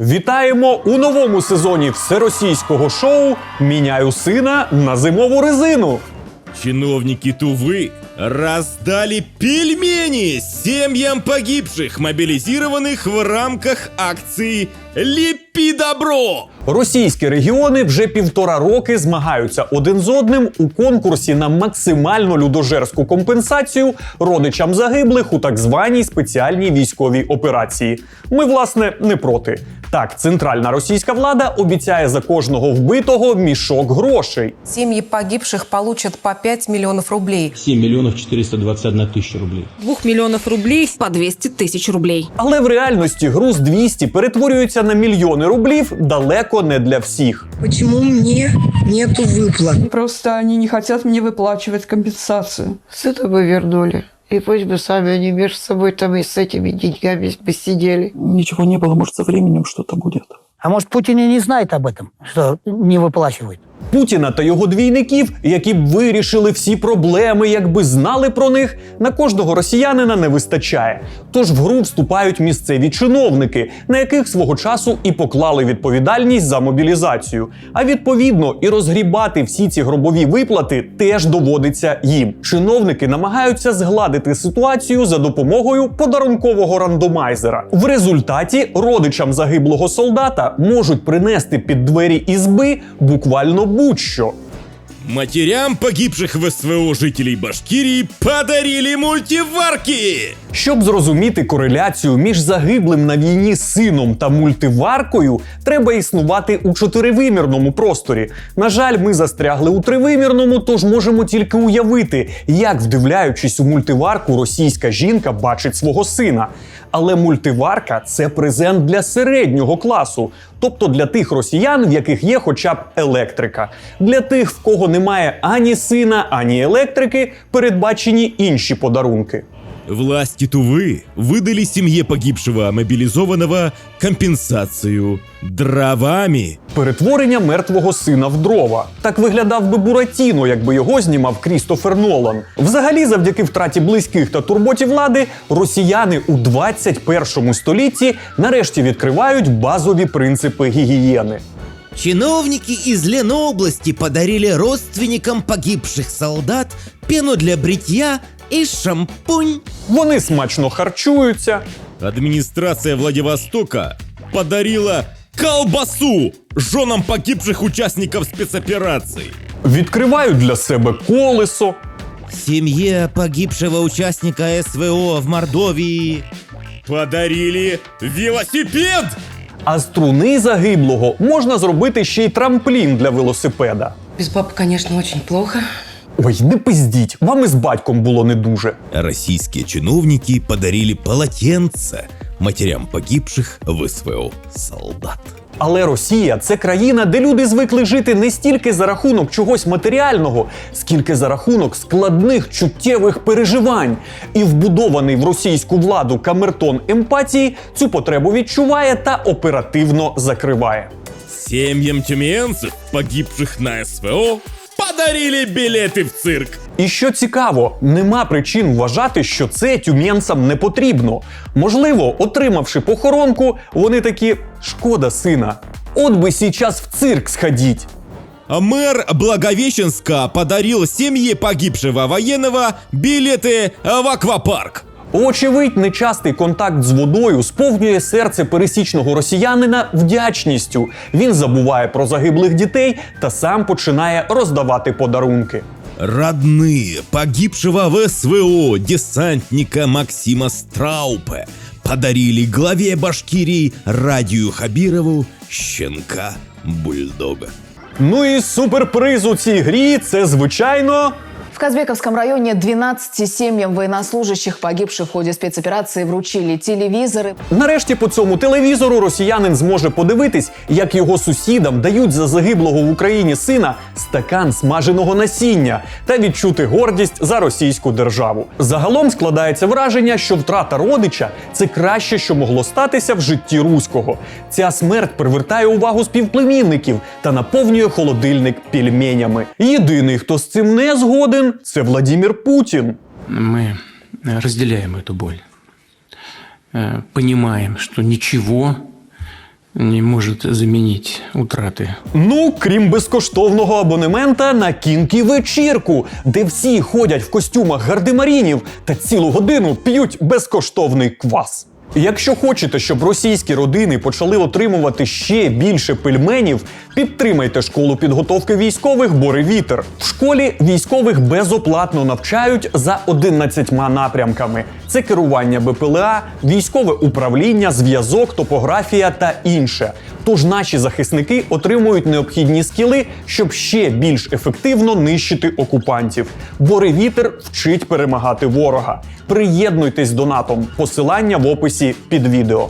Вітаємо у новому сезоні всеросійського шоу Міняю сина на зимову резину. Чиновники Тувы раздали пельмени семьям погибших, мобилизированных в рамках акции «Лепи добро». Російські регіони вже півтора роки змагаються один з одним у конкурсі на максимально людожерську компенсацію родичам загиблих у так званій спеціальній військовій операції. Ми, власне, не проти. Так, центральна російська влада обіцяє за кожного вбитого мішок грошей. Семьи погибших получат по 5 миллионов рублей. 7 миллионов 421 тысяча рублей. 2 миллионов рублей по 200 тысяч рублей. Але в реальності груз 200 перетворюється на мільйони рублів далеко не для всіх. Почему мне нету выплат? Просто они не хотят мне выплачивать компенсацию. Сына бы вернули. И пусть бы сами они между собой там и с этими деньгами бы сидели. Ничего не было, может, со временем что-то будет. А может, Путин и не знает об этом, что не выплачивает? Путіна та його двійників, які б вирішили всі проблеми, якби знали про них, на кожного росіянина не вистачає. Тож в гру вступають місцеві чиновники, на яких свого часу і поклали відповідальність за мобілізацію. А відповідно, і розгрібати всі ці гробові виплати теж доводиться їм. Чиновники намагаються згладити ситуацію за допомогою подарункового рандомайзера. В результаті родичам загиблого солдата можуть принести під двері ізби буквально будь-що. Матерям погибших в СВО жителей Башкирии подарили мультиварки. Щоб зрозуміти кореляцію між загиблим на війні сином та мультиваркою, треба існувати у чотиривимірному просторі. На жаль, ми застрягли у тривимірному, тож можемо тільки уявити, як, вдивляючись у мультиварку, російська жінка бачить свого сина. Але мультиварка це презент для середнього класу, тобто для тих росіян, в яких є хоча б електрика. Для тих, в кого немає ані сина, ані електрики, передбачені інші подарунки. Власти Тувы выдали семье погибшего мобилизованного компенсацию дровами. Перетворення мертвого сина в дрова. Так виглядав би Буратіно, якби його знімав Крістофер Нолан. Взагалі, завдяки втраті близьких та турботі влади, росіяни у 21 столітті нарешті відкривають базові принципи гігієни. Чиновники из Ленобласти подарили родственникам погибших солдат пену для бритья и шампунь. Вони смачно харчуються, Администрация Владивостока подарила колбасу женам погибших участников спецоперации. відкривають для себе колесо, Семье погибшего участника СВО в Мордовии Подарили велосипед! а з труни загиблого можна зробити ще й трамплін для велосипеда. Без папы, конечно, очень плохо. Ой, не пиздіть, вам із батьком було не дуже. Российские чиновники подарили полотенце матерям погибших в СВО солдат. Але Росія це країна, де люди звикли жити не стільки за рахунок чогось матеріального, скільки за рахунок складних чуттєвих переживань. І вбудований в російську владу камертон емпатії цю потребу відчуває та оперативно закриває. Семьям тюменцев, погибших на СВО, подарили билеты в цирк. І що цікаво, нема причин вважати, що це тюменцям не потрібно. Можливо, отримавши похоронку, вони такі шкода сина. От би сейчас в цирк сходіть. А Мэр Благовещенска подарил семье погибшего военного билеты в аквапарк. Очевидь, нечастий контакт з водою сповнює серце пересічного росіянина вдячністю. Він забуває про загиблих дітей та сам починає роздавати подарунки. Родные погибшего в СВО десантника Максима Страупе подарили главе Башкирии Радию Хабирову щенка-бульдога. Ну і суперприз у цій грі це звичайно. В Казбековском районе 12 семьям военнослужащих, погибших в ходе спецоперации, вручили телевизоры. Нарешті по цьому телевізору росіянин зможе подивитись, як його сусідам дають за загиблого в Україні сина стакан смаженого насіння та відчути гордість за російську державу. Загалом складається враження, що втрата родича це краще, що могло статися в житті руського. Ця смерть привертає увагу співплемінників та наповнює холодильник пельменями. Єдиний, хто з цим не згоден, це Владімір Путін. Мы э, разделяем эту боль. Э, Понимаем, что ничего не может заменить утраты. Ну, крім безкоштовного абонемента на кінкі вечірку, де всі ходять в костюмах гардемарінів та цілу годину п'ють безкоштовний квас. Якщо хочете, щоб російські родини почали отримувати ще більше пельменів, підтримайте школу підготовки військових Боревітер. В школі військових безоплатно навчають за 11 напрямками: це керування БПЛА, військове управління, зв'язок, топографія та інше. Тож наші захисники отримують необхідні скіли, щоб ще більш ефективно нищити окупантів. Боревітер вчить перемагати ворога. Приєднуйтесь до НАТО. Посилання в описі під відео.